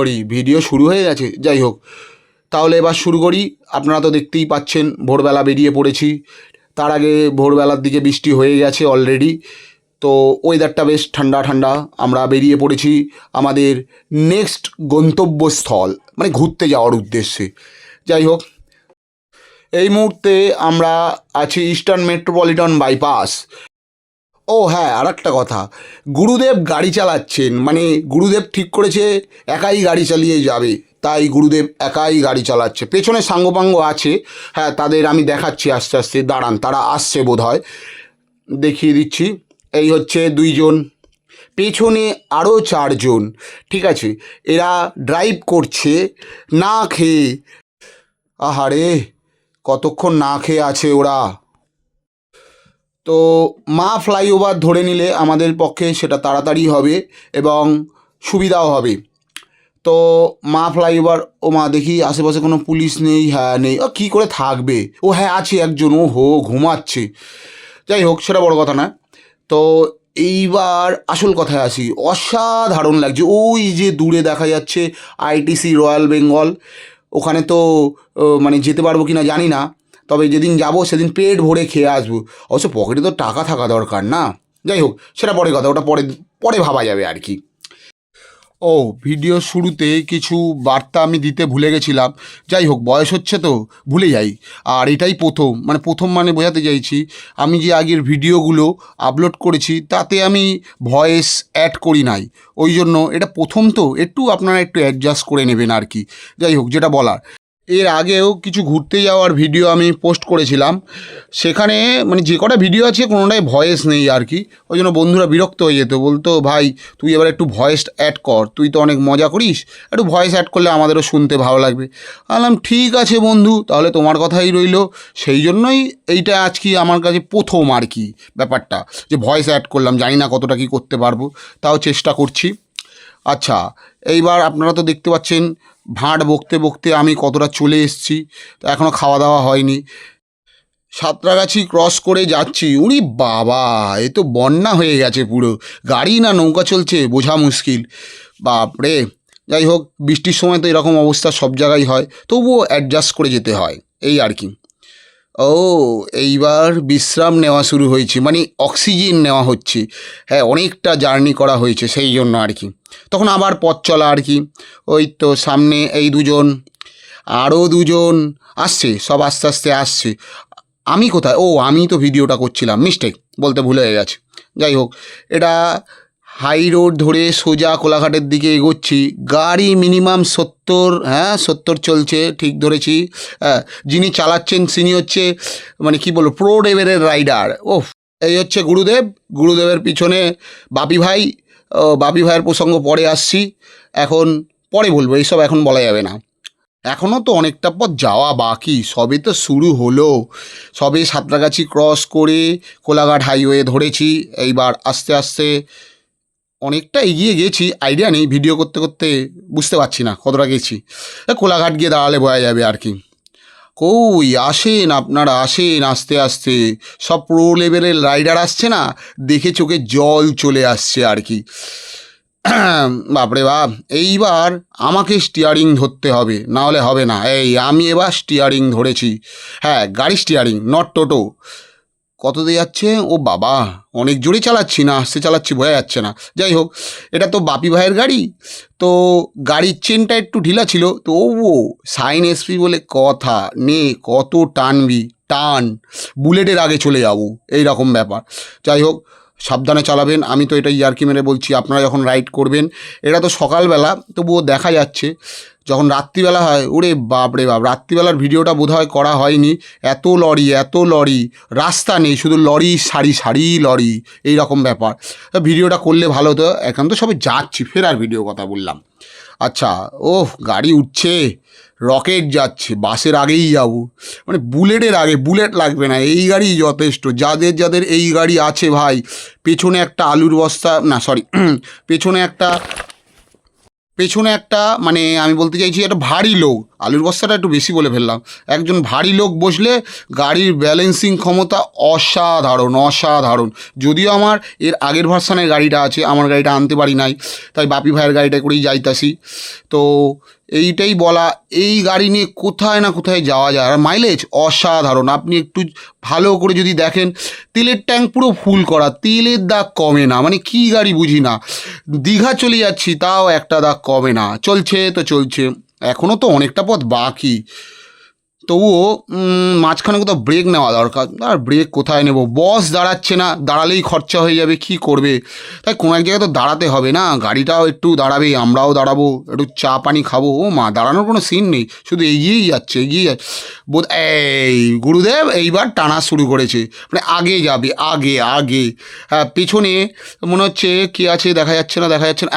Hari video শুরু হয়ে গেছে, যাই হোক। তাহলে এবার শুরু করি। আপনারা তো দেখতেই পাচ্ছেন, ভোরবেলা বেরিয়ে পড়েছি। তার আগে ভোরবেলার দিকে বৃষ্টি হয়ে গেছে অলরেডি তো ওয়েদারটা বেশ ঠান্ডা ঠান্ডা। আমরা বেরিয়ে পড়েছি আমাদের নেক্সট গন্তব্যস্থল মানে ঘুরতে যাওয়ার উদ্দেশ্যে। যাই হোক, এই মুহূর্তে আমরা আছি ইস্টার্ন মেট্রোপলিটন বাইপাস ও হ্যাঁ আর একটা কথা। গুরুদেব গাড়ি চালাচ্ছেন মানে গুরুদেব ঠিক করেছে, একাই গাড়ি চালিয়ে যাবে। তাই গুরুদেব একাই গাড়ি চালাচ্ছে। পেছনে সাঙ্গপাঙ্গ আছে। হ্যাঁ তাদের আমি দেখাচ্ছি আস্তে আস্তে। দাঁড়ান, তারা আসছে বোধ হয় দেখিয়ে দিচ্ছি। এই হচ্ছে দুইজন। পেছনে আরও চারজন। ঠিক আছে, এরা ড্রাইভ করছে, না খেয়ে। আহারে, কতক্ষণ না খেয়ে আছে ওরা? তো মা ফ্লাইওভার ধরে নিলে আমাদের পক্ষে সেটা তাড়াতাড়ি হবে এবং সুবিধাও হবে। তো মা ফ্লাইওভার, ও মা দেখি আশেপাশে কোনো পুলিশ নেই হ্যাঁ নেই। ও কী করে থাকবে? ও হ্যাঁ আছে একজন, ও হো, ঘুমাচ্ছে। যাই হোক, সেটা বড় কথা না তো এইবার আসল কথায় আসি। অসাধারণ লাগছে। ওই যে দূরে দেখা যাচ্ছে আইটিসি রয়্যাল বেঙ্গল। ওখানে তো মানে যেতে পারব কি না জানি না। তবে যেদিন যাব সেদিন পেট ভরে খেয়ে আসব। অবশ্য পকেটে তো টাকা থাকা দরকার না। যাই হোক, সেটা পরে কথা, ওটা পরে পরে ভাবা যাবে আর কি। ও, ভিডিও শুরুতে কিছু বার্তা আমি দিতে ভুলে গেছিলাম। যাই হোক, বয়স হচ্ছে তো, ভুলে যাই। আর এটাই প্রথম মানে প্রথম মানে বোঝাতে চাইছি, আমি যে আগের ভিডিওগুলো আপলোড করেছি, তাতে আমি ভয়েস অ্যাড করি নাই। ওই জন্য এটা প্রথম তো, একটু আপনারা একটু অ্যাডজাস্ট করে নেবেন আর কি। যাই হোক, যেটা বলার। এর আগেও কিছু ঘুরতে যাওয়ার ভিডিও আমি পোস্ট করেছিলাম। সেখানে মানে যে কটা ভিডিও আছে, কোনোটাই ভয়েস নেই আর কি। ওই জন্য বন্ধুরা বিরক্ত হয়ে যেত, বলতো, ভাই, তুই এবার একটু ভয়েস অ্যাড কর, তুই তো অনেক মজা করিস, একটু ভয়েস অ্যাড করলে আমাদেরও শুনতে ভালো লাগবে। বললাম, ঠিক আছে বন্ধু, তাহলে তোমার কথাই রইল। সেই জন্যই এইটা আজকে আমার কাছে প্রথম আর কি ব্যাপারটা, যে ভয়েস অ্যাড করলাম, জানি না কতটা কি করতে পারব, তাও চেষ্টা করছি। আচ্ছা এইবার আপনারা তো দেখতে পাচ্ছেন, ভাঁড় বকতে বকতে আমি কতটা চলে এসেছি, তো এখনও খাওয়া দাওয়া হয়নি। সাঁতরাগাছি ক্রস করে যাচ্ছি উনি বাবা, এ তো বন্যা হয়ে গেছে পুরো, গাড়ি না নৌকা চলছে, বোঝা মুশকিল। বাপরে যাই হোক, বৃষ্টির সময় তো এরকম অবস্থা সব জায়গায় হয়, তবুও অ্যাডজাস্ট করে যেতে হয়, এই আর কি। ও, এইবার বিশ্রাম নেওয়া শুরু হয়েছে মানে অক্সিজেন নেওয়া হচ্ছে। হ্যাঁ অনেকটা জার্নি করা হয়েছে, সেই জন্য আর কি। তখন আবার পথ চলা আর কি। ওই তো সামনে এই দুজন, আরও দুজন আসছে, সব আস্তে আস্তে আসছে। আমি কোথায়? ও, আমি তো ভিডিওটা করছিলাম মিস্টেক বলতে ভুলে গেছে। যাই হোক, এটা হাই রোড ধরে সোজা কোলাঘাটের দিকে এগোচ্ছি। গাড়ি মিনিমাম সত্তর হ্যাঁ সত্তর চলছে, ঠিক ধরেছি। হ্যাঁ যিনি চালাচ্ছেন তিনি হচ্ছে মানে কি বলব, প্রো লেভেলের রাইডার। ও এই হচ্ছে গুরুদেব। গুরুদেবের পিছনে বাপি ভাই। বাপি ভাইয়ের প্রসঙ্গ পরে আসছি। এখন পরে বলব, এইসব এখন বলা যাবে না। এখনও তো অনেকটা পথ যাওয়া বাকি, সবে তো শুরু হলো। সবে সাঁতরাগাছি ক্রস করে কোলাঘাট হাইওয়ে ধরেছি। এইবার আস্তে আস্তে অনেকটা এগিয়ে গেছি আইডিয়া নেই ভিডিও করতে করতে বুঝতে পারছি না কতটা গেছি। কোলাঘাট গিয়ে দাঁড়ালে বোঝা যাবে আর কি। কই, আসেন আপনারা, আসেন আস্তে আস্তে। সব প্রো লেভেলের রাইডার আসছে না, দেখে চোখে জল চলে আসছে আর কি। বাপরে বাপ, এইবার আমাকে স্টিয়ারিং ধরতে হবে না হলে হবে না। এই, আমি এবার স্টিয়ারিং ধরেছি। হ্যাঁ গাড়ি স্টিয়ারিং নট টোটো কততে যাচ্ছে? ও বাবা, অনেক জোরে চালাচ্ছি না আস্তে চালাচ্ছি, বোঝা যাচ্ছে না। যাই হোক, এটা তো বাপি ভাইয়ের গাড়ি। তো গাড়ির চেনটা একটু ঢিলা ছিল, তো ও ও, সাইন এসপি বলে কথা নে, কত টানবি, টান। বুলেটের আগে চলে যাব, এই রকম ব্যাপার। যাই হোক, সাবধানে চালাবেন, আমি তো এটা ইয়ার্কি মেরে বলছি, আপনারা যখন রাইড করবেন, এটা তো সকালবেলা, তবুও দেখা যাচ্ছে। যখন রাত্রিবেলা হয়, ওরে বাপ রে বাপ, রাত্রিবেলার ভিডিওটা বোধহয় করা হয়নি। এত লরি এত লরি, রাস্তা নেই, শুধু লরি, সারি সারি, লরি এই রকম ব্যাপার ভিডিওটা করলে ভালো হতো, এখন তো সবে যাচ্ছি, ফেরার ভিডিও কথা বললাম। আচ্ছা ওহ, গাড়ি উঠছে, রকেট যাচ্ছে, বাসের আগেই যাব। মানে বুলেটের আগে, বুলেট লাগবে না, এই গাড়ি যথেষ্ট, যাদের যাদের এই গাড়ি আছে ভাই, পেছনে একটা আলুর বস্তা, না সরি পেছনে একটা পেছনে একটা মানে আমি বলতে চাইছি একটা ভারী লোক, আলুর বস্তাটা একটু বেশি বলে ফেললাম, একজন ভারী লোক বসলে গাড়ির ব্যালেন্সিং ক্ষমতা অসাধারণ অসাধারণ। যদিও আমার এর আগের ভার্সানের গাড়িটা আছে, আমার গাড়িটা আনতে পারি নাই, তাই বাপি ভাইয়ের গাড়িটা করেই যাইতাসি তো এইটাই বলা, এই গাড়ি নিয়ে কোথায় না কোথায় যাওয়া যায়। আর মাইলেজ অসাধারণ। আপনি একটু ভালো করে যদি দেখেন, তেলের ট্যাঙ্ক পুরো ফুল করা, তেলের দাগ কমে না। মানে কি গাড়ি বুঝি না। দীঘা চলে যাচ্ছি, তাও একটা দাগ কমে না। চলছে তো চলছে। এখনও তো অনেকটা পথ বাকি। তবুও মাঝখানে কোথাও ব্রেক নেওয়া দরকার। আর ব্রেক কোথায় নেব? বস দাঁড়াচ্ছে না, দাঁড়ালেই খরচা হয়ে যাবে, কি করবে? তাই কোনো এক জায়গায় তো দাঁড়াতে হবে না, গাড়িটাও একটু দাঁড়াবে আমরাও দাঁড়াবো, একটু চা পানি খাব। ও মা, দাঁড়ানোর কোনো সিন নেই, শুধু এগিয়েই যাচ্ছে, এগিয়ে যাচ্ছে। বোধ, এই, গুরুদেব এইবার টানা শুরু করেছে। মানে আগে যাবে, আগে আগে। হ্যাঁ পেছনে মনে হচ্ছে কি আছে, দেখা যাচ্ছে না, দেখা যাচ্ছে না।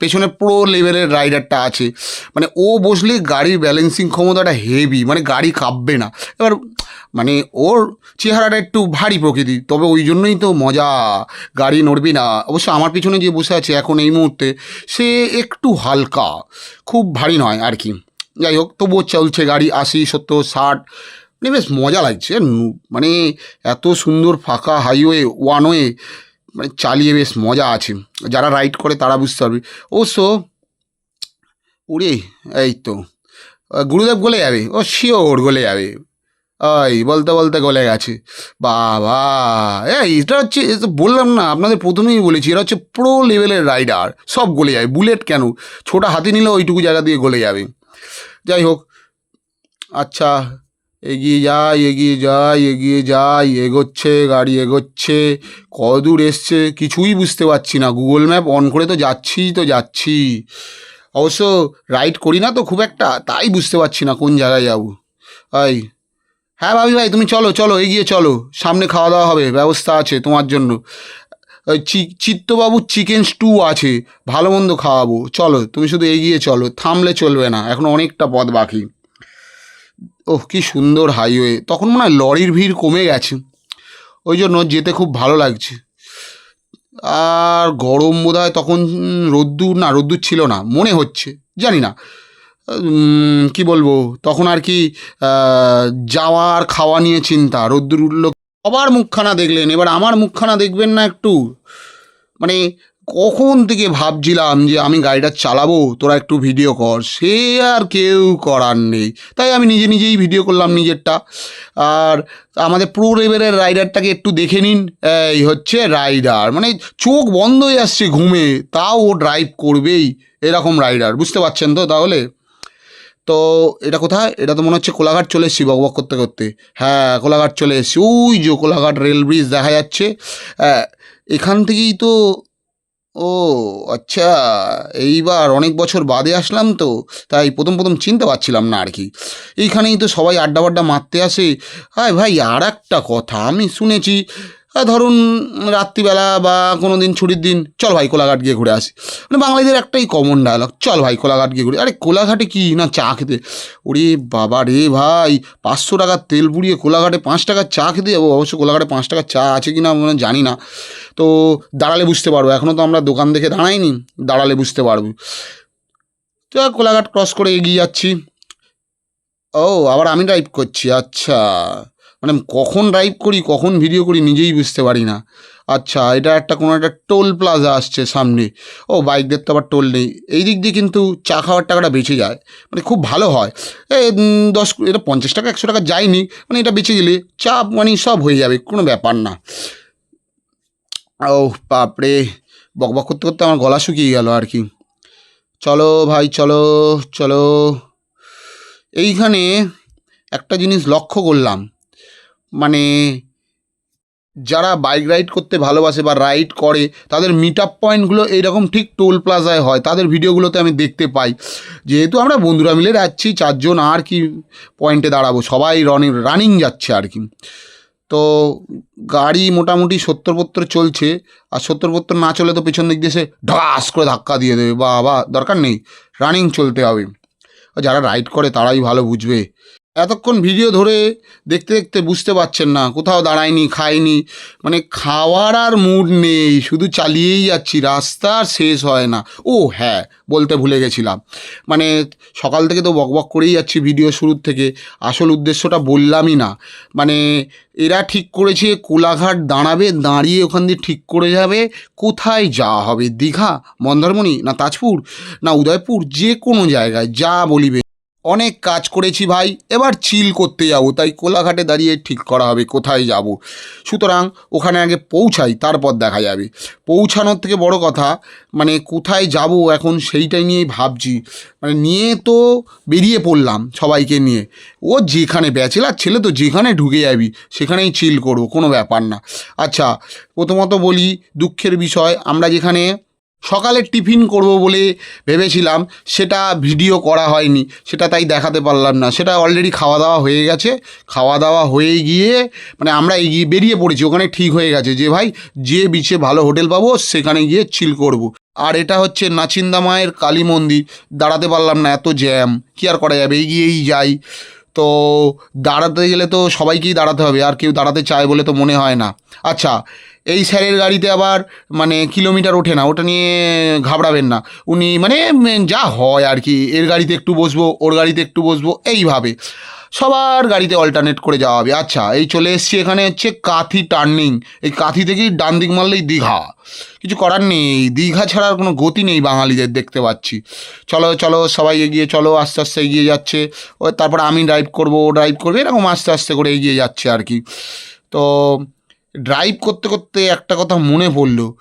পেছনে প্রো লেভেলের রাইডারটা আছে। মানে ও বসলে গাড়ির ব্যালেন্সিং ক্ষমতাটা হেভি মানে গাড়ি কাঁপবে না। এবার মানে ওর চেহারাটা একটু ভারী প্রকৃতি, তবে ওই জন্যই তো মজা, গাড়ি নড়বি না। অবশ্য আমার পিছনে যে বসে আছে এখন এই মুহূর্তে, সে একটু হালকা, খুব ভারী নয় আর কি। যাই হোক, তবুও চলছে গাড়ি আশি, সত্তর, ষাট। মানে বেশ মজা লাগছে মানে এত সুন্দর ফাঁকা হাইওয়ে, ওয়ানওয়ে মানে চালিয়ে বেশ মজা আছে। যারা রাইড করে তারা বুঝতে পারবে। অবশ্য, ওরে, এই তো। গুরুদেব গলে যাবে। ও শিওর গলে যাবে। ওই, বলতে বলতে গলে গেছে। বাবা, এই, এটা হচ্ছে বললাম না, আপনাদের প্রথমেই বলেছি, এরা হচ্ছে প্রো লেভেলের রাইডার সব গলে যাবে। বুলেট কেন? ছোটা হাতি নিলে ওইটুকু জায়গা দিয়ে গলে যাবে। যাই হোক আচ্ছা এগিয়ে যাই এগিয়ে যাই এগিয়ে যাই, এগোচ্ছে, গাড়ি এগোচ্ছে কদূর এসছে, কিছুই বুঝতে পারছি না। গুগল ম্যাপ অন করে তো যাচ্ছি তো যাচ্ছি। অবশ্য রাইড করি না তো খুব একটা, তাই বুঝতে পারছি না কোন জায়গায় যাব। এই হ্যাঁ ভাবি ভাই, তুমি চলো চলো, এগিয়ে চলো, সামনে খাওয়া দাওয়া হবে, ব্যবস্থা আছে তোমার জন্য। চিত্তবাবুর চিকেন স্টু আছে, ভালো মন্দ খাওয়াবো, চলো, তুমি শুধু এগিয়ে চলো, থামলে চলবে না, এখন অনেকটা পথ বাকি। ওহ, কি সুন্দর হাইওয়ে তখন মনে হয় লরির ভিড় কমে গেছে। ওই জন্য যেতে খুব ভালো লাগছে। আর গরম বোধ হয় তখন রোদ্দুর, না, রোদ্দুর ছিল না, মনে হচ্ছে, জানি না। কি বলব, তখন আর কি যাওয়া যাওয়ার খাওয়া নিয়ে চিন্তা, রোদ্দুর উঠল সবার মুখখানা দেখলেন, এবার আমার মুখখানা দেখবেন না একটু? মানে কখন থেকে ভাবছিলাম যে আমি গাড়িটা চালাবো? তোরা একটু ভিডিও কর। সে আর কেউ করার নেই। তাই আমি নিজে নিজেই ভিডিও করলাম নিজেরটা। আর আমাদের প্রো লেভেলের রাইডারটাকে একটু দেখে নিন। এই হচ্ছে রাইডার মানে চোখ বন্ধ হয়ে আসছে ঘুমে। তাও ও ড্রাইভ করবেই। এরকম রাইডার বুঝতে পারছেন তো তাহলে? তো এটা কোথায়? এটা তো মনে হচ্ছে কোলাঘাট চলে এসেছি বকবক করতে করতে। হ্যাঁ কোলাঘাট চলে এসেছি। ওই যে কোলাঘাট রেল ব্রিজ দেখা যাচ্ছে। এখান থেকেই তো ও আচ্ছা এইবার অনেক বছর বাদে আসলাম তো, তাই প্রথম প্রথম চিনতে পারছিলাম না আর কি। এইখানেই তো সবাই আড্ডা বাড্ডা মারতে আসে। হ্যাঁ ভাই আর একটা কথা আমি শুনেছি ধরুন রাত্রিবেলা বা কোনো দিন ছুটির দিন, চল ভাই কোলাঘাট গিয়ে ঘুরে আসি। মানে বাঙালিদের একটাই কমন ডায়লগ চল ভাই কোলাঘাট গিয়ে ঘুরে, আরে কোলাঘাটে কি? না চা খেতে। ওরে বাবা রে ভাই, পাঁচশো টাকার তেল পুড়িয়ে কোলাঘাটে পাঁচ টাকার চা খেতে যাব? অবশ্য কোলাঘাটে পাঁচ টাকার চা আছে কি না মানে জানি না। তো দাঁড়ালে বুঝতে পারব এখনও তো আমরা দোকান দেখে দাঁড়াইনি, দাঁড়ালে বুঝতে পারব। তো কোলাঘাট ক্রস করে এগিয়ে যাচ্ছি। ও, আবার আমি ড্রাইভ করছি আচ্ছা। মানে কখন ড্রাইভ করি, কখন ভিডিও করি নিজেই বুঝতে পারি না। আচ্ছা এটা একটা কোনো একটা টোল প্লাজা আসছে সামনে। ও বাইকদের তো আবার টোল নেই। এই দিক দিয়ে কিন্তু চা খাওয়ার টাকাটা বেঁচে যায়। মানে খুব ভালো হয়। এ দশ, এটা পঞ্চাশ টাকা, একশো টাকা যায়নি। মানে এটা বেঁচে গেলে চা মানে সব হয়ে যাবে, কোনো ব্যাপার না। ও বাপরে! বকবক করতে করতে আমার গলা শুকিয়ে গেল আর কি। চলো ভাই, চলো চলো। এইখানে একটা জিনিস লক্ষ্য করলাম। মানে যারা বাইক রাইড করতে ভালোবাসে বা রাইড করে, তাদের মিট আপ পয়েন্টগুলো এইরকম ঠিক টোল প্লাজায় হয়। তাদের ভিডিওগুলোতে আমি দেখতে পাই। যেহেতু আমরা বন্ধুরা মিলে যাচ্ছি, চারজন আর কি পয়েন্টে দাঁড়াবো। সবাই রানিং রানিং যাচ্ছে আর কি। তো গাড়ি মোটামুটি সত্তর পত্তর চলছে। আর সত্তর পত্তর না চলে তো পেছন দিক দিয়ে সে ঢাস করে ধাক্কা দিয়ে দেবে। বা বা দরকার নেই। রানিং চলতে হবে। যারা রাইড করে তারাই ভালো বুঝবে। এতক্ষণ ভিডিও ধরে দেখতে দেখতে বুঝতে পারছেন না, কোথাও দাঁড়ায়নি খাইনি মানে খাওয়ার আর মুড নেই, শুধু চালিয়েই যাচ্ছি, রাস্তা শেষ হয় না। ও হ্যাঁ বলতে ভুলে গেছিলাম। মানে সকাল থেকে তো বকবক করেই যাচ্ছি ভিডিও শুরুর থেকে, আসল উদ্দেশ্যটা বললামই না। মানে এরা ঠিক করেছে, কোলাঘাট দাঁড়াবে, দাঁড়িয়ে ওখান দিয়ে ঠিক করে যাবে, কোথায় যাওয়া হবে? দীঘা, মন্দারমণি না তাজপুর না উদয়পুর? যে কোনো জায়গায় যা বলিবে। অনেক কাজ করেছি ভাই, এবার চিল করতে যাব, তাই কোলাঘাটে দাঁড়িয়ে ঠিক করা হবে, কোথায় যাব? সুতরাং ওখানে আগে পৌঁছাই, তারপর দেখা যাবে। পৌঁছানোর থেকে বড় কথা মানে কোথায় যাব এখন সেইটাই নিয়েই ভাবছি। মানে নিয়ে তো বেরিয়ে পড়লাম সবাইকে নিয়ে। ও যেখানে ব্যাচেলার ছেলে তো যেখানে ঢুকে যাবি, সেখানেই চিল করব, কোনো ব্যাপার না। আচ্ছা প্রথমত বলি দুঃখের বিষয়, আমরা যেখানে সকালে টিফিন করব বলে ভেবেছিলাম, সেটা ভিডিও করা হয়নি, সেটা তাই দেখাতে পারলাম না। সেটা অলরেডি খাওয়া দাওয়া হয়ে গেছে। খাওয়া দাওয়া হয়ে গিয়ে মানে আমরা এগিয়ে বেরিয়ে পড়েছি, ওখানে ঠিক হয়ে গেছে যে, ভাই, যে বিচে ভালো হোটেল পাবো, সেখানে গিয়ে চিল করব। আর এটা হচ্ছে নাচিন্দা মায়ের কালী মন্দির। দাঁড়াতে পারলাম না, এত জ্যাম কী আর করা যাবে? এগিয়েই যাই। তো দাঁড়াতে গেলে তো সবাইকেই দাঁড়াতে হবে, আর কেউ দাঁড়াতে চায় বলে তো মনে হয় না। আচ্ছা এই স্যারের গাড়িতে আবার মানে কিলোমিটার ওঠে না, ওটা নিয়ে ঘাবড়াবেন না। উনি মানে যা হয় আর কি, এর গাড়িতে একটু বসবো, ওর গাড়িতে একটু বসবো, এইভাবে। সবার গাড়িতে অল্টারনেট করে যাওয়া হবে। আচ্ছা এই চলে এসছি এখানে হচ্ছে কাথি টার্নিং এই কাথি থেকেই ডান দিক মারলেই দীঘা। কিছু করার নেই, দীঘা ছাড়ার কোনো গতি নেই বাঙালিদের দেখতে পাচ্ছি। চলো চলো, সবাই এগিয়ে চলো, আস্তে আস্তে এগিয়ে যাচ্ছে। ও, তারপর আমি ড্রাইভ করব, ও ড্রাইভ করবে, এরকম আস্তে আস্তে করে এগিয়ে যাচ্ছে আর কি। তো ড্রাইভ করতে করতে একটা কথা মনে পড়ল।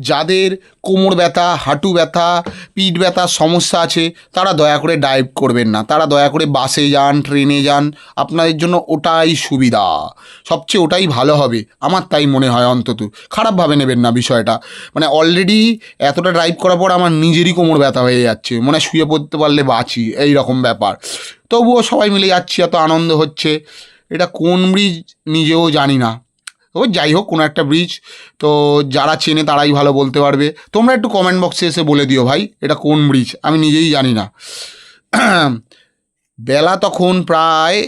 যাদের কোমর ব্যথা, হাঁটু ব্যথা, পিঠ ব্যথার সমস্যা আছে, তারা দয়া করে ড্রাইভ করবেন না। তারা দয়া করে বাসে যান ট্রেনে যান, আপনাদের জন্য ওটাই সুবিধা। সবচেয়ে ওটাই ভালো হবে। আমার তাই মনে হয় অন্তত। খারাপভাবে নেবেন না বিষয়টা। মানে অলরেডি এতটা ড্রাইভ করার পর আমার নিজেরই কোমর ব্যথা হয়ে যাচ্ছে। মনে শুয়ে পড়তে পারলে বাঁচি। এই রকম ব্যাপার। তবুও সবাই মিলে যাচ্ছি, এত আনন্দ হচ্ছে। এটা কোন ব্রিজ নিজেও জানি না। ও যাই হোক, কোনো একটা ব্রিজ তো যারা চেনে তারাই ভালো বলতে পারবে। তোমরা একটু কমেন্ট বক্সে এসে বলে দিও ভাই, এটা কোন ব্রিজ আমি নিজেই জানি না। বেলা তখন প্রায়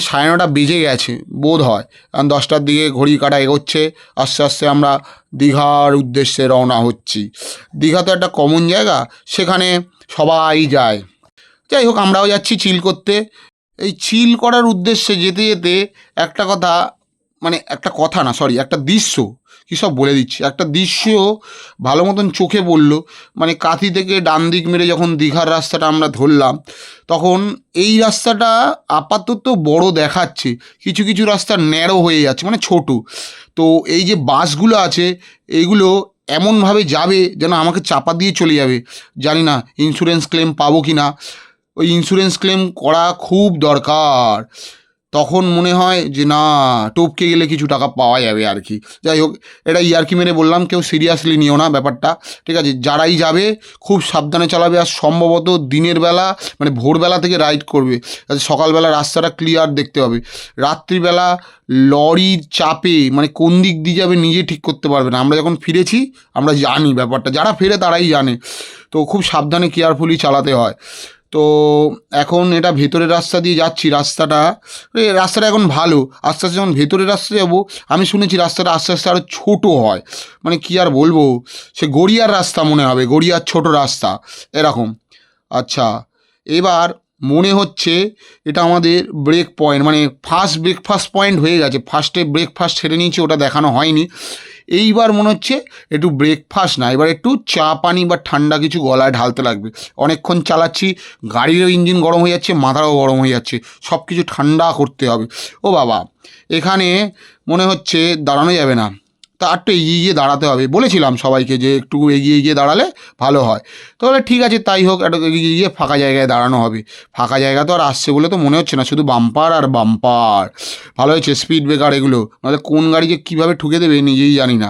সাড়ে নটা বেজে গেছে, বোধ হয়। কারণ দশটার দিকে ঘড়ি কাটা এগোচ্ছে, আস্তে আস্তে আমরা দীঘার উদ্দেশ্যে রওনা হচ্ছি। দীঘা তো একটা কমন জায়গা, সেখানে সবাই যায়। যাই হোক, আমরাও যাচ্ছি চিল করতে। এই চিল করার উদ্দেশ্যে যেতে যেতে একটা কথা মানে একটা কথা না সরি একটা দৃশ্য, কী সব বলে দিচ্ছি? একটা দৃশ্য ভালো মতন চোখে পড়ল মানে কাঁথি থেকে ডান দিক মেরে যখন দীঘার রাস্তাটা আমরা ধরলাম, তখন এই রাস্তাটা আপাতত বড় দেখাচ্ছে, কিছু কিছু রাস্তা ন্যারো হয়ে যাচ্ছে মানে ছোট। তো এই যে বাসগুলো আছে এইগুলো এমনভাবে যাবে যেন আমাকে চাপা দিয়ে চলে যাবে। জানি না ইন্স্যুরেন্স ক্লেম পাবো কি না ওই ইন্স্যুরেন্স ক্লেম করা খুব দরকার। তখন মনে হয় যে, না, টপকে গেলে কিছু টাকা পাওয়া যাবে আর কি। যাই হোক, এটা ইয়ার্কি মেরে বললাম, কেউ সিরিয়াসলি নিও না ব্যাপারটা, ঠিক আছে? যারাই যাবে, খুব সাবধানে চালাবে আর সম্ভবত দিনের বেলা মানে ভোরবেলা থেকে রাইড করবে। সকালবেলা রাস্তাটা ক্লিয়ার দেখতে হবে। রাত্রিবেলা লরির চাপে মানে কোন দিক দিয়ে যাবে নিজে ঠিক করতে পারবে না। আমরা যখন ফিরেছি, আমরা জানি ব্যাপারটা। যারা ফেরে তারাই জানে। তো খুব সাবধানে কেয়ারফুলি চালাতে হয়। তো এখন এটা ভেতরের রাস্তা দিয়ে যাচ্ছি, রাস্তাটা রাস্তাটা এখন ভালো। আস্তে আস্তে যখন ভেতরের রাস্তা যাব, আমি শুনেছি রাস্তাটা আস্তে আস্তে আরও ছোটো হয়। মানে কি আর বলব? সে গড়িয়ার রাস্তা মনে হবে, গড়িয়ার ছোট রাস্তা, এরকম। আচ্ছা এবার মনে হচ্ছে এটা আমাদের ব্রেক পয়েন্ট মানে ফার্স্ট ব্রেকফাস্ট পয়েন্ট হয়ে গেছে। ফার্স্টে ব্রেকফাস্ট ছেড়ে নিয়েছি, ওটা দেখানো হয়নি। এইবার মনে হচ্ছে একটু ব্রেকফাস্ট না, এবার একটু চা, পানি বা ঠান্ডা কিছু গলায় ঢালতে লাগবে। অনেকক্ষণ চালাচ্ছি, গাড়িরও ইঞ্জিন গরম হয়ে যাচ্ছে, মাথারও গরম হয়ে যাচ্ছে সব কিছু ঠান্ডা করতে হবে। ও বাবা, এখানে মনে হচ্ছে দাঁড়ানো যাবে না। তা একটু এগিয়ে গিয়ে দাঁড়াতে হবে। বলেছিলাম সবাইকে যে একটু এগিয়ে গিয়ে দাঁড়ালে ভালো হয়। তাহলে ঠিক আছে, তাই হোক, একটু এগিয়ে গিয়ে ফাঁকা জায়গায় দাঁড়ানো হবে। ফাঁকা জায়গা তো আর আসছে বলে তো মনে হচ্ছে না, শুধু বাম্পার আর বাম্পার ভালো হয়েছে স্পিড ব্রেকার এগুলো। নাহলে কোন গাড়ি যে কীভাবে ঠুকে দেবে নিজেই জানি না।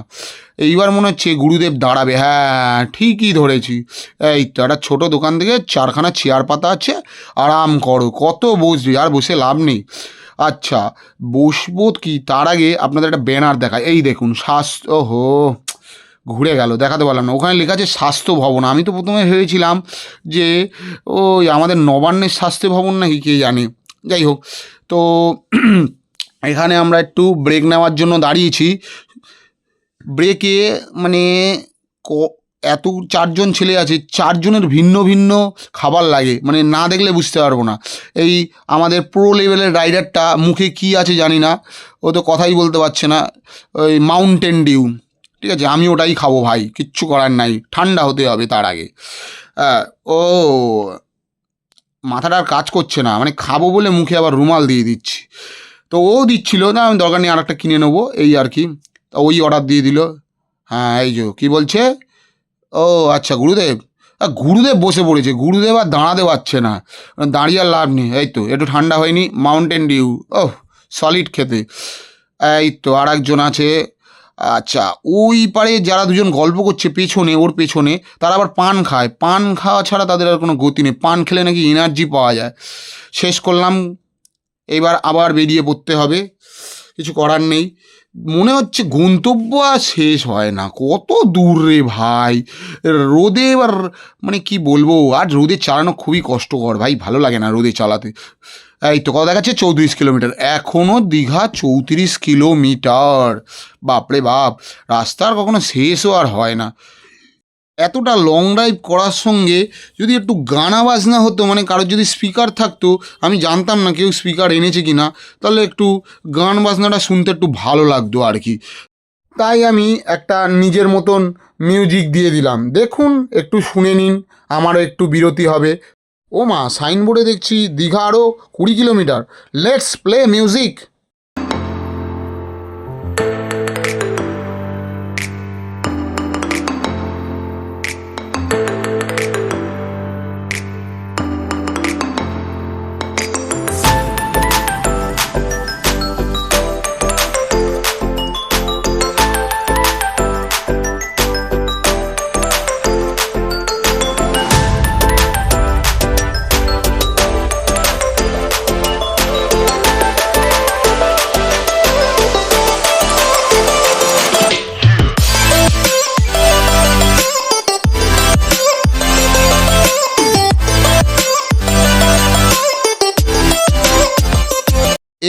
এইবার মনে হচ্ছে গুরুদেব দাঁড়াবে। হ্যাঁ ঠিকই ধরেছি। এই তো, একটা ছোটো দোকান থেকে চারখানা চেয়ার পাতা আছে। আরাম করো, কত বসবি, আর বসে লাভ নেই। আচ্ছা বসবো কি? তার আগে আপনাদের একটা ব্যানার দেখায় এই দেখুন, স্বাস্থ্য হো ঘুরে গেল, দেখাতে পারলাম না। ওখানে লেখা আছে স্বাস্থ্য ভবন। আমি তো প্রথমে ভেবেছিলাম যে, ওই আমাদের নবান্নের স্বাস্থ্য ভবন নাকি, কে জানে? যাই হোক, তো এখানে আমরা একটু ব্রেক নেওয়ার জন্য দাঁড়িয়েছি। ব্রেকে মানে ক- এত চারজন ছেলে আছে, চারজনের ভিন্ন ভিন্ন খাবার লাগে মানে না দেখলে বুঝতে পারব না। এই আমাদের প্রো লেভেলের রাইডারটা মুখে কি আছে জানি না, ও তো কথাই বলতে পারছে না। ওই মাউন্টেন ডিউ ঠিক আছে? আমি ওটাই খাব ভাই, কিচ্ছু করার নাই, ঠান্ডা হতে হবে তার আগে। ও, মাথাটা আর কাজ করছে না মানে খাব বলে মুখে আবার রুমাল দিয়ে দিচ্ছি। তো ও দিচ্ছিল, না, আমি দরকার নেই আর একটা কিনে নেব, এই আর কি। তা ওই অর্ডার দিয়ে দিল। হ্যাঁ এই যে, কী বলছে? ও আচ্ছা গুরুদেব। গুরুদেব বসে পড়েছে। গুরুদেব আর দাঁড়াতে পারছে না। দাঁড়িয়ে আর লাভ নেই। এই তো, একটু ঠান্ডা হয়নি। মাউন্টেন ডিউ ও সলিড খেতে। এই তো আর একজন আছে। আচ্ছা ওই পারে যারা দুজন গল্প করছে, পেছনে, ওর পেছনে, তারা আবার পান খায়। পান খাওয়া ছাড়া তাদের আর কোনো গতি নেই। পান খেলে নাকি এনার্জি পাওয়া যায়। শেষ করলাম। এবার আবার বেরিয়ে পড়তে হবে। কিছু করার নেই। মনে হচ্ছে গন্তব্য আর শেষ হয় না। কত দূর রে ভাই? রোদে এবার মানে কি বলব? আর রোদে চালানো খুবই কষ্টকর ভাই, ভালো লাগে না রোদে চালাতে। এই তো কথা দেখাচ্ছে চৌত্রিশ কিলোমিটার। এখনও দীঘা চৌত্রিশ কিলোমিটার। বাপরে বাপ রাস্তার কখনো শেষও আর হয় না। এতটা লং ড্রাইভ করার সঙ্গে যদি একটু গানা বাজনা হতো মানে কারোর যদি স্পিকার থাকতো, আমি জানতাম না কেউ স্পিকার এনেছে কি না তাহলে একটু গান বাজনাটা শুনতে একটু ভালো লাগতো আর কি তাই আমি একটা নিজের মতন মিউজিক দিয়ে দিলাম। দেখুন, একটু শুনে নিন, আমারও একটু বিরতি হবে। ও মা সাইনবোর্ডে দেখছি দীঘা আরও কুড়ি কিলোমিটার। লেটস প্লে মিউজিক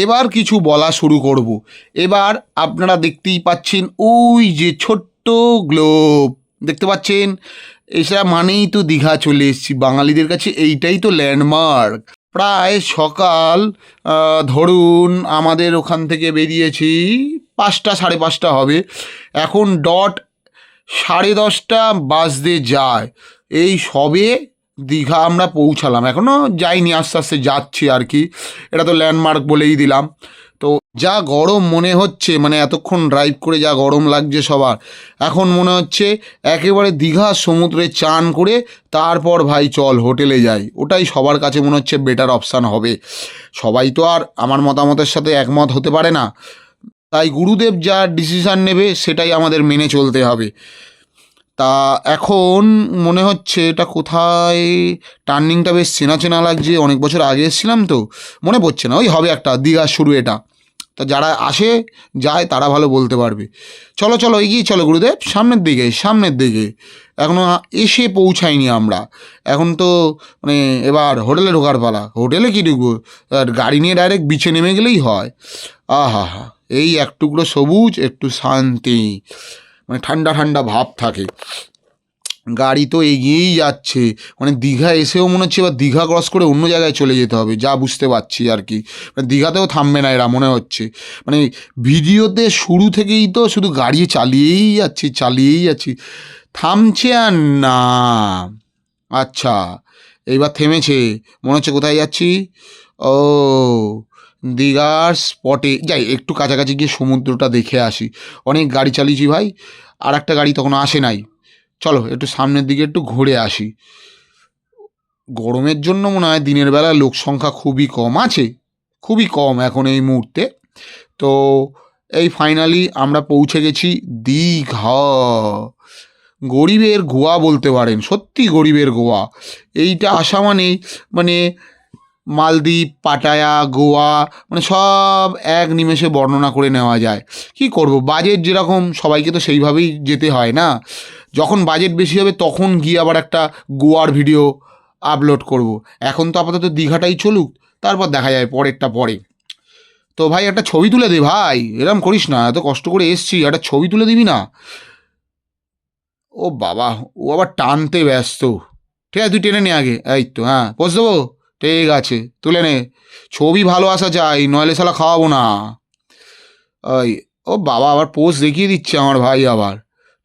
এবার কিছু বলা শুরু করব। এবার আপনারা দেখতেই পাচ্ছেন ওই যে ছোট্ট গ্লোব দেখতে পাচ্ছেন? এছাড়া মানেই তো দীঘা চলে এসেছি। বাঙালিদের কাছে এইটাই তো ল্যান্ডমার্ক প্রায় সকাল ধরুন আমাদের ওখান থেকে বেরিয়েছি, পাঁচটা, সাড়ে পাঁচটা হবে। এখন ডট সাড়ে দশটা বাজতে যায়। এই সবে দীঘা আমরা পৌঁছালাম এখনও যাইনি, আস্তে আস্তে যাচ্ছি আর কি। এটা তো ল্যান্ডমার্ক বলেই দিলাম। তো যা গরম মনে হচ্ছে মানে এতক্ষণ ড্রাইভ করে যা গরম লাগছে সবার, এখন মনে হচ্ছে একেবারে দীঘা সমুদ্রে চান করে তারপর ভাই চল হোটেলে যাই। ওটাই সবার কাছে মনে হচ্ছে বেটার অপশান হবে। সবাই তো আর আমার মতামতের সাথে একমত হতে পারে না। তাই গুরুদেব যা ডিসিশান নেবে, সেটাই আমাদের মেনে চলতে হবে। তা এখন মনে হচ্ছে এটা কোথায় টার্নিংটা বেশ চেনা চেনা লাগছে, অনেক বছর আগে এসেছিলাম তো, মনে পড়ছে না, ওই হবে একটা দীঘার শুরু এটা। তা যারা আসে, যায়, তারা ভালো বলতে পারবে। চলো চলো, এগিয়ে চলো, গুরুদেব, সামনের দিকে সামনের দিকে। এখনও এসে পৌঁছাইনি আমরা। এখন তো মানে এবার হোটেলে ঢোকার পালা। হোটেলে কি ঢুকবো? আর গাড়ি নিয়ে ডাইরেক্ট বিছে নেমে গেলেই হয়। আহা হা এই এক টুকরো সবুজ, একটু শান্তি। মানে ঠান্ডা ঠান্ডা ভাব থাকে। গাড়ি তো এগিয়েই যাচ্ছে। মানে দীঘা এসেও মনে হচ্ছে এবার দীঘা ক্রস করে অন্য জায়গায় চলে যেতে হবে, যা বুঝতে পারছি আর কি। মানে দীঘাতেও থামবে না এরা, মনে হচ্ছে। মানে ভিডিওতে শুরু থেকেই তো শুধু গাড়ি চালিয়েই যাচ্ছি চালিয়েই যাচ্ছি। থামছে আর না। আচ্ছা এইবার থেমেছে। মনে হচ্ছে কোথায় যাচ্ছি? ও দীঘার স্পটে, যাই, একটু কাছাকাছি গিয়ে সমুদ্রটা দেখে আসি। অনেক গাড়ি চালিয়েছি ভাই, আর একটা গাড়ি তখন আসে নাই। চলো, একটু সামনের দিকে একটু ঘুরে আসি। গরমের জন্য মনে হয় দিনের বেলা লোক সংখ্যা খুবই কম আছে, খুবই কম এখন এই মুহূর্তে। তো, এই ফাইনালি আমরা পৌঁছে গেছি দীঘা। গরিবের গোয়া বলতে পারেন, সত্যি গরিবের গোয়া। এইটা আসা মানেই মানে মালদ্বীপ, পাটায়া, গোয়া মানে সব এক নিমেষে বর্ণনা করে নেওয়া যায়। কি করব? বাজেট যেরকম, সবাইকে তো সেইভাবেই যেতে হয় না? যখন বাজেট বেশি হবে, তখন গিয়ে আবার একটা গোয়ার ভিডিও আপলোড করব। এখন তো আপাতত দীঘাটাই চলুক, তারপর দেখা যায় পরেরটা পরে। তো ভাই, একটা ছবি তুলে দে ভাই, এরম করিস না, এত কষ্ট করে এসছি, একটা ছবি তুলে দিবি না? ও বাবা, ও আবার টানতে ব্যস্ত। ঠিক আছে, তুই টেনে নে আগে, এই তো হ্যাঁ পোষ দেবো? ঠিক আছে, তুলে নে। ছবি ভালো আসা চাই, নইলে শালা খাওয়াবো না। ওই ও বাবা, আবার পোস্ট দেখিয়ে দিচ্ছে আমার ভাই আবার।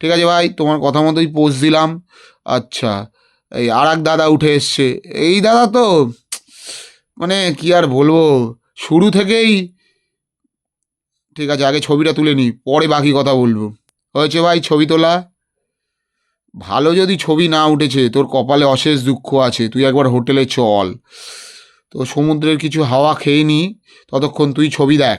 ঠিক আছে ভাই, তোমার কথা মতোই পোস্ট দিলাম। আচ্ছা এই আর এক দাদা উঠে এসছে। এই দাদা তো মানে কি আর বলব, শুরু থেকেই, ঠিক আছে, আগে ছবিটা তুলে নি পরে বাকি কথা বলব। হয়েছে ভাই ছবি তোলা? ভালো যদি ছবি না উঠেছে, তোর কপালে অশেষ দুঃখ আছে, তুই একবার হোটেলে চল। তো সমুদ্রের কিছু হাওয়া খেয়ে নি, ততক্ষণ তুই ছবি দেখ।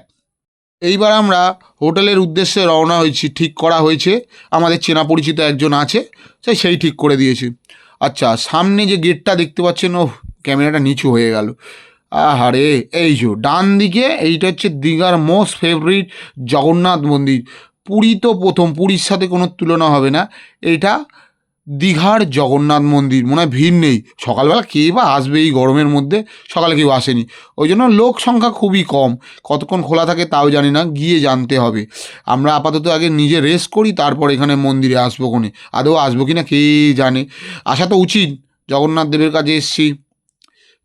এইবার আমরা হোটেলের উদ্দেশ্যে রওনা হয়েছি, ঠিক করা হয়েছে, আমাদের চেনা পরিচিত একজন আছে, সে সেই ঠিক করে দিয়েছে। আচ্ছা সামনে যে গেটটা দেখতে পাচ্ছেন ও ক্যামেরাটা নিচু হয়ে গেল। আহারে এই যে, ডান দিকে এইটা হচ্ছে দীঘার মোস্ট ফেভারিট জগন্নাথ মন্দির। পুরী তো প্রথম, পুরীর সাথে কোনো তুলনা হবে না। এটা দীঘার জগন্নাথ মন্দির, মনে হয় ভিড় নেই। সকালবেলা কে বা আসবে এই গরমের মধ্যে? সকালে কেউ আসেনি। ওই জন্য লোক সংখ্যা খুবই কম। কতক্ষণ খোলা থাকে তাও জানি না, গিয়ে জানতে হবে। আমরা আপাতত আগে নিজে রেস্ট করি, তারপর এখানে মন্দিরে আসব কোনে। আদৌ আসব কি না কে জানে? আসা তো উচিত, জগন্নাথ দেবের কাছে এসছি।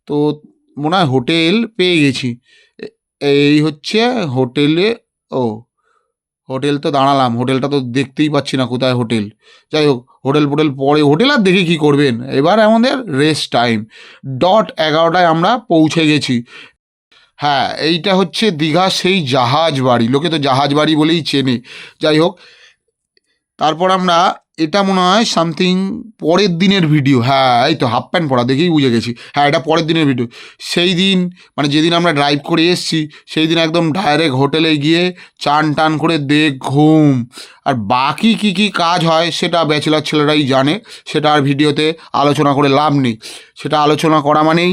তো মনে হয় হোটেল পেয়ে গেছি। এই হচ্ছে হোটেলে ও হোটেল তো দাঁড়ালাম, হোটেলটা তো দেখতেই পাচ্ছি না কোথায় হোটেল। যাই হোক, হোটেল ফোটেল পরে, হোটেল আর দেখে কী করবেন। এবার আমাদের রেস্ট টাইম ডট এগারোটায় আমরা পৌঁছে গেছি। হ্যাঁ এইটা হচ্ছে দীঘা সেই জাহাজ বাড়ি। লোকে তো জাহাজ বাড়ি বলেই চেনে। যাই হোক, তারপর আমরা এটা মনে হয় সামথিং পরের দিনের ভিডিও। হ্যাঁ এই তো হাফ প্যান্ট পরা, দেখেই বুঝে গেছি। হ্যাঁ এটা পরের দিনের ভিডিও। সেই দিন মানে যেদিন আমরা ড্রাইভ করে এসেছি, সেই দিন একদম ডাইরেক্ট হোটেলে গিয়ে চান টান করে দেখ, ঘুম। আর বাকি কি কি কাজ হয়, সেটা ব্যাচেলার ছেলেরাই জানে। সেটা আর ভিডিওতে আলোচনা করে লাভ নেই। সেটা আলোচনা করা মানেই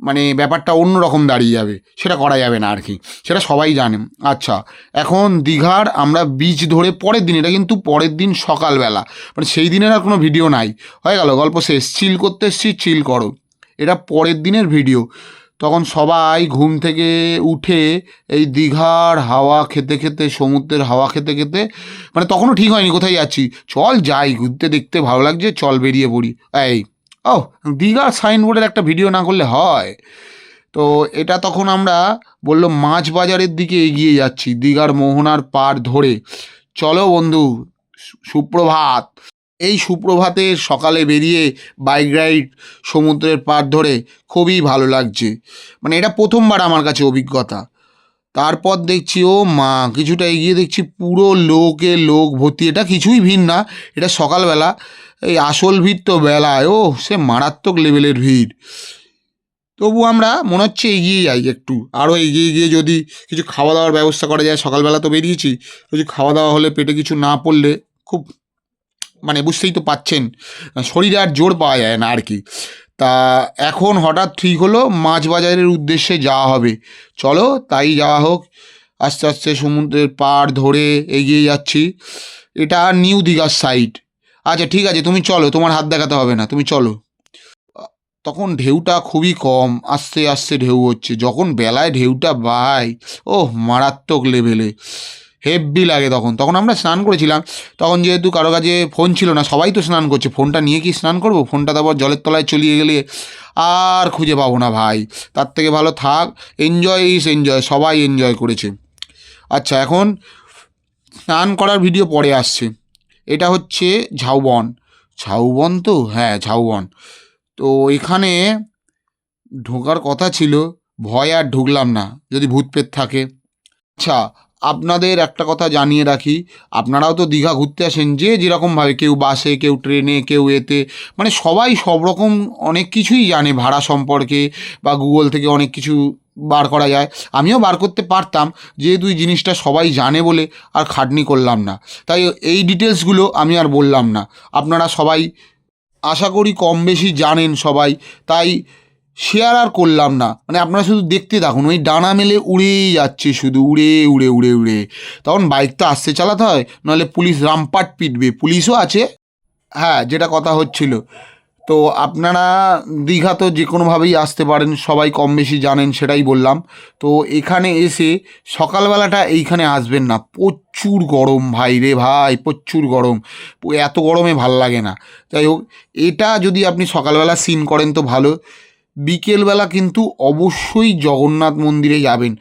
মানে ব্যাপারটা অন্য রকম দাঁড়িয়ে যাবে। সেটা করা যাবে না আর কি সেটা সবাই জানে। আচ্ছা এখন দীঘার আমরা বিচ ধরে পরের দিন, এটা কিন্তু পরের দিন সকালবেলা মানে সেই দিনের আর কোনো ভিডিও নাই। হয়ে গেল, গল্প শেষ। চিল করতে এসছি চিল করো। এটা পরের দিনের ভিডিও তখন সবাই ঘুম থেকে উঠে এই দীঘার হাওয়া খেতে খেতে, সমুদ্রের হাওয়া খেতে খেতে মানে তখনও ঠিক হয়নি কোথায় যাচ্ছি। চল যাই, ঘুরতে দেখতে ভালো লাগছে, চল বেরিয়ে পড়ি। এই ও দীঘার সাইনবোর্ডের একটা ভিডিও না করলে হয়। তো এটা তখন আমরা বলল মাছ বাজারের দিকে এগিয়ে যাচ্ছি, দীঘার মোহনার পাড় ধরে। চলো বন্ধু সুপ্রভাত। এই সুপ্রভাতে সকালে বেরিয়ে বাইক রাইড সমুদ্রের পাড় ধরে খুবই ভালো লাগছে। মানে এটা প্রথমবার আমার কাছে অভিজ্ঞতা। তারপর দেখছি, ও মা, কিছুটা এগিয়ে দেখছি, পুরো লোকে লোক ভর্তি। এটা কিছুই ভিড় না, এটা সকালবেলা। এই আসল ভিড় তো বেলায়, ও, সে মারাত্মক লেভেলের ভিড়। তবু আমরা, মনে হচ্ছে এগিয়ে যাই একটু। আরও এগিয়ে গিয়ে যদি কিছু খাওয়া দাওয়ার ব্যবস্থা করা যায়, সকালবেলা তো বেরিয়েছি কিছু খাওয়া দাওয়া হলে পেটে কিছু না পড়লে খুব মানে বুঝতেই তো পাচ্ছেন, শরীরে আর জোর পাওয়া যায় না আর কি। তা এখন হঠাৎ ঠিক হলো, মাছ বাজারের উদ্দেশ্যে যাওয়া হবে। চলো, তাই যাওয়া হোক। আস্তে আস্তে সমুদ্রের পাড় ধরে এগিয়ে যাচ্ছি। এটা নিউ দীঘার সাইড আচ্ছা ঠিক আছে, তুমি চলো, তোমার হাত দেখাতে হবে না, তুমি চলো। তখন ঢেউটা খুবই কম, আস্তে আস্তে ঢেউ হচ্ছে। যখন বেলায় ঢেউটা বাই ও মারাত্মক লেভেলে হেভি লাগে তখন। তখন আমরা স্নান করেছিলাম, তখন যেহেতু কারও কাছে ফোন ছিল না, সবাই তো স্নান করছে। ফোনটা নিয়ে কি স্নান করব? ফোনটা তারপর জলের তলায় চলিয়ে গেলে আর খুঁজে পাবো না ভাই। তার থেকে ভালো থাক এনজয় ইস এনজয় সবাই এনজয় করেছে। আচ্ছা এখন স্নান করার ভিডিও পরে আসছে। এটা হচ্ছে ঝাউবন। ঝাউবন তো? হ্যাঁ ঝাউবন। তো এখানে ঢোকার কথা ছিল, ভয় আর ঢুকলাম না, যদি ভূত পেত থাকে। আচ্ছা আপনাদের একটা কথা জানিয়ে রাখি, আপনারাও তো দীঘা ঘুরতে আসেন, যে যেরকমভাবে কেউ বাসে, কেউ ট্রেনে, কেউ এতে মানে সবাই সব রকম অনেক কিছুই জানে ভাড়া সম্পর্কে, বা গুগল থেকে অনেক কিছু বার করা যায়। আমিও বার করতে পারতাম যেহেতু এই জিনিসটা সবাই জানে বলে আর খাটনি করলাম না। তাই এই ডিটেলসগুলো আমি আর বললাম না। আপনারা সবাই আশা করি কম বেশি জানেন সবাই। তাই শেয়ার আর করলাম না। মানে আপনারা শুধু দেখতে থাকুন, ওই ডানা মেলে উড়েই যাচ্ছে শুধু, উড়ে উড়ে উড়ে উড়ে। তখন বাইক তো আসতে চালাতে হয়, নাহলে পুলিশ রামপাট পিটবে। পুলিশও আছে। হ্যাঁ যেটা কথা হচ্ছিল। তো আপনারা দীঘা তো যে কোনোভাবেই আসতে পারেন, সবাই কম বেশি জানেন সেটাই বললাম। তো এখানে এসে সকালবেলাটা এইখানে আসবেন না। প্রচুর গরম ভাই রে ভাই, প্রচুর গরম। এত গরমে ভালো লাগে না। যাই হোক, এটা যদি আপনি সকালবেলা সিন করেন তো ভালো। বিকেলবেলা কিন্তু অবশ্যই জগন্নাথ মন্দিরে যাবেন।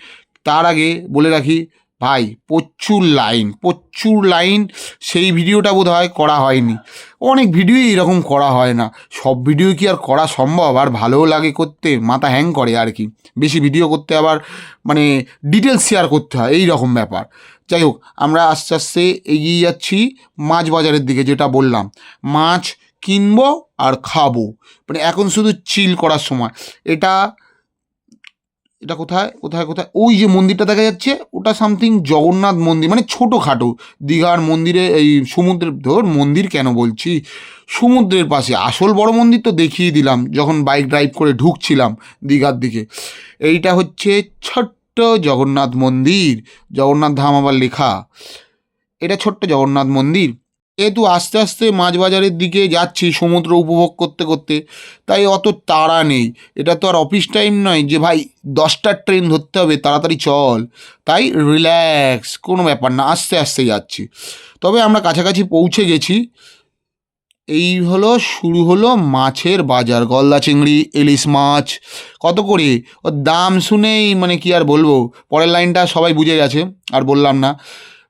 তার আগে বলে রাখি ভাই, প্রচুর লাইন প্রচুর লাইন সেই ভিডিওটা বোধ হয় করা হয়নি। অনেক ভিডিওই এরকম করা হয় না। সব ভিডিও কি আর করা সম্ভব? আর ভালোও লাগে করতে, মাথা হ্যাং করে আর কি। বেশি ভিডিও করতে আবার মানে ডিটেলস শেয়ার করতে হয়, এই রকম ব্যাপার। যাই হোক, আমরা আস্তে আস্তে এগিয়ে যাচ্ছি মাছ বাজারের দিকে, যেটা বললাম। মাছ কিনবো আর খাব। মানে এখন শুধু চিল করার সময়। এটা এটা কোথায়? কোথায় কোথায়? ওই যে মন্দিরটা দেখা যাচ্ছে, ওটা সামথিং জগন্নাথ মন্দির মানে ছোটোখাটো। দীঘার মন্দিরে, এই সমুদ্রের, ধর মন্দির কেন বলছি? সমুদ্রের পাশে, আসল বড় মন্দির তো দেখিয়ে দিলাম, যখন বাইক ড্রাইভ করে ঢুকছিলাম দীঘার দিকে। এইটা হচ্ছে ছোট্ট জগন্নাথ মন্দির, জগন্নাথ ধাম আবার লেখা। এটা ছোট্ট জগন্নাথ মন্দির। যেহেতু আস্তে আস্তে মাছ বাজারের দিকে যাচ্ছি, সমুদ্র উপভোগ করতে করতে। তাই অত তাড়া নেই। এটা তো আর অফিস টাইম নয় যে, ভাই দশটার ট্রেন ধরতে হবে, তাড়াতাড়ি চল। তাই রিল্যাক্স কোনো ব্যাপার না, আস্তে আস্তে যাচ্ছি। তবে আমরা কাছাকাছি পৌঁছে গেছি। এই হলো, শুরু হলো মাছের বাজার। গলদা চিংড়ি, ইলিশ মাছ, কত করে? ওর দাম শুনেই মানে কি আর বলব, পরের লাইনটা সবাই বুঝে গেছে, আর বললাম না।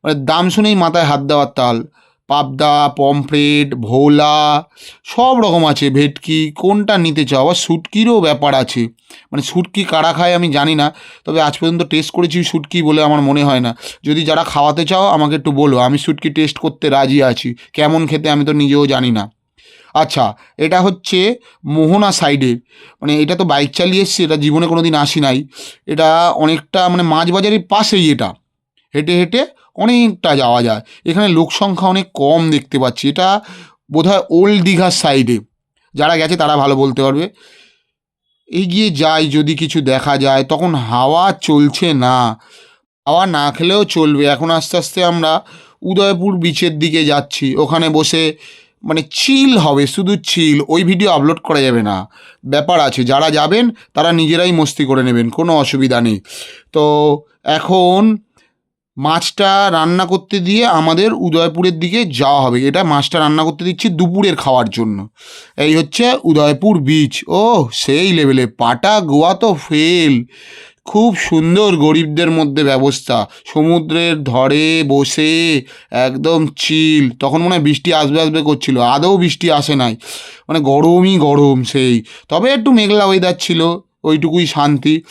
মানে দাম শুনেই মাথায় হাত দেওয়ার তাল। পাবদা, পমফ্রেট, ভোলা, সব রকম আছে, ভেটকি, কোনটা নিতে চাও? আবার শুটকিরও ব্যাপার আছে। মানে শুটকি কারা খায় আমি জানি না, তবে আজ পর্যন্ত টেস্ট করেছি শুটকি বলে আমার মনে হয় না। যদি যারা খাওয়াতে চাও, আমাকে একটু বলো, আমি শুটকি টেস্ট করতে রাজি আছি। কেমন খেতে আমি তো নিজেও জানি না। আচ্ছা এটা হচ্ছে মোহনা সাইডের মানে এটা তো বাইক চালিয়ে এসছি, এটা জীবনে কোনো দিন আসি নাই। এটা অনেকটা মানে মাছ বাজারের পাশেই এটা। হেঁটে হেঁটে অনেকটা যাওয়া যায়। এখানে লোক সংখ্যা অনেক কম দেখতে পাচ্ছি। এটা বোধহয় ওল্ড দীঘার সাইডে যারা গেছে তারা ভালো বলতে পারবে। এগিয়ে যাই যদি কিছু দেখা যায়। তখন হাওয়া চলছে না। হাওয়া না খেলেও চলবে। এখন আস্তে আস্তে আমরা উদয়পুর বিচের দিকে যাচ্ছি। ওখানে বসে মানে চিল হবে, শুধু চিল ওই ভিডিও আপলোড করা যাবে না। ব্যাপার আছে, যারা যাবেন তারা নিজেরাই মস্তি করে নেবেন। কোনো অসুবিধা নেই। তো এখন মাছটা রান্না করতে দিয়ে আমাদের উদয়পুরের দিকে যাওয়া হবে। এটা মাছটা রান্না করতে দিচ্ছি দুপুরের খাওয়ার জন্য। এই হচ্ছে উদয়পুর বিচ ও সেই লেভেলে পাটা গোয়া তো ফেল খুব সুন্দর গরিবদের মধ্যে ব্যবস্থা। সমুদ্রের ধরে বসে একদম চিল তখন মনে হয় বৃষ্টি আসবে আসবে করছিল। আদৌ বৃষ্টি আসে নাই। মানে গরমই গরম সেই। তবে একটু মেঘলা ওয়েদার ছিল। ওইটুকুই শান্তি।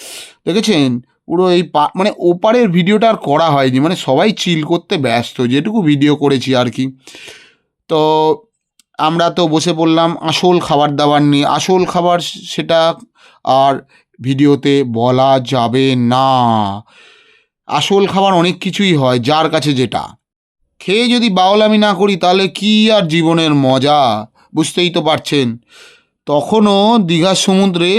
দেখেছেন? পুরো এই পা মানে ওপারের ভিডিওটা আর করা হয়নি মানে সবাই চিল করতে ব্যস্ত, যেটুকু ভিডিও করেছি আর কি। তো আমরা তো বসে পড়লাম আসল খাবার দাবার নিয়ে। আসল খাবার সেটা আর ভিডিওতে বলা যাবে না। আসল খাবার অনেক কিছুই হয়, যার কাছে যেটা। খেয়ে যদি বাওলামি না করি, তাহলে কি আর জীবনের মজা? বুঝতেই তো পারছেন। তখনও দীঘার সমুদ্রে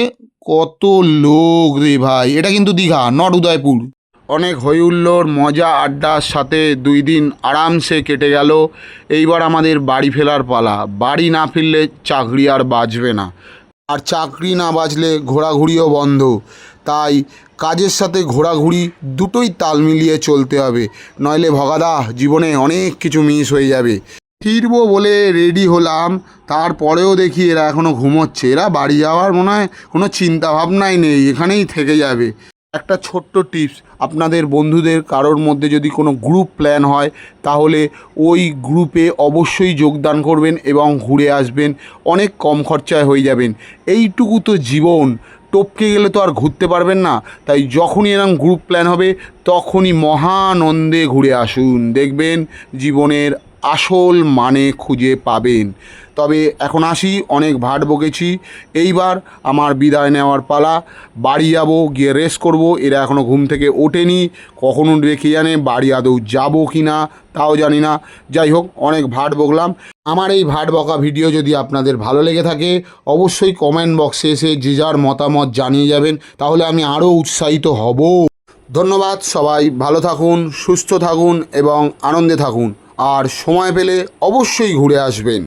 কত লোক রে ভাই। এটা কিন্তু দীঘা, নট উদয়পুর। অনেক হইহুল্লোড় মজা, আড্ডার সাথে দুই দিন আরামসে কেটে গেল। এইবার আমাদের বাড়ি ফেরার পালা। বাড়ি না ফিরলে চাকরি আর বাজবে না। আর চাকরি না বাজলে ঘোরাঘুরিও বন্ধ। তাই কাজের সাথে ঘোরাঘুরি দুটোই তাল মিলিয়ে চলতে হবে। নইলে ভগাদা, জীবনে অনেক কিছু মিস হয়ে যাবে। ফিরবো বলে রেডি হলাম। তারপরেও দেখি এরা এখনও ঘুমোচ্ছে। এরা বাড়ি যাওয়ার মনে হয় কোনো চিন্তা ভাবনাই নেই, এখানেই থেকে যাবে। একটা ছোট্ট টিপস, আপনাদের বন্ধুদের কারোর মধ্যে যদি কোনো গ্রুপ প্ল্যান হয়, তাহলে ওই গ্রুপে অবশ্যই যোগদান করবেন এবং ঘুরে আসবেন। অনেক কম খরচায় হয়ে যাবেন। এইটুকু তো জীবন। টপকে গেলে তো আর ঘুরতে পারবেন না। তাই যখনই এরকম গ্রুপ প্ল্যান হবে, তখনই মহানন্দে ঘুরে আসুন। দেখবেন জীবনের আসল মানে খুঁজে পাবেন। তবে এখন আসি, অনেক ভাট বকেছি। এইবার আমার বিদায় নেওয়ার পালা। বাড়ি যাব, গিয়ে রেস্ট করব। এরা এখনও ঘুম থেকে ওঠেনি। কখন কে জানে বাড়ি আদৌ যাব কি না তাও জানি না। যাই হোক, অনেক ভাট বকলাম। আমার এই ভাট বকা ভিডিও যদি আপনাদের ভালো লেগে থাকে, অবশ্যই কমেন্ট বক্সে এসে যে যার মতামত জানিয়ে যাবেন। তাহলে আমি আরও উৎসাহিত হব। ধন্যবাদ সবাই। ভালো থাকুন, সুস্থ থাকুন এবং আনন্দে থাকুন। আর সময় পেলে অবশ্যই ঘুরে আসবেন।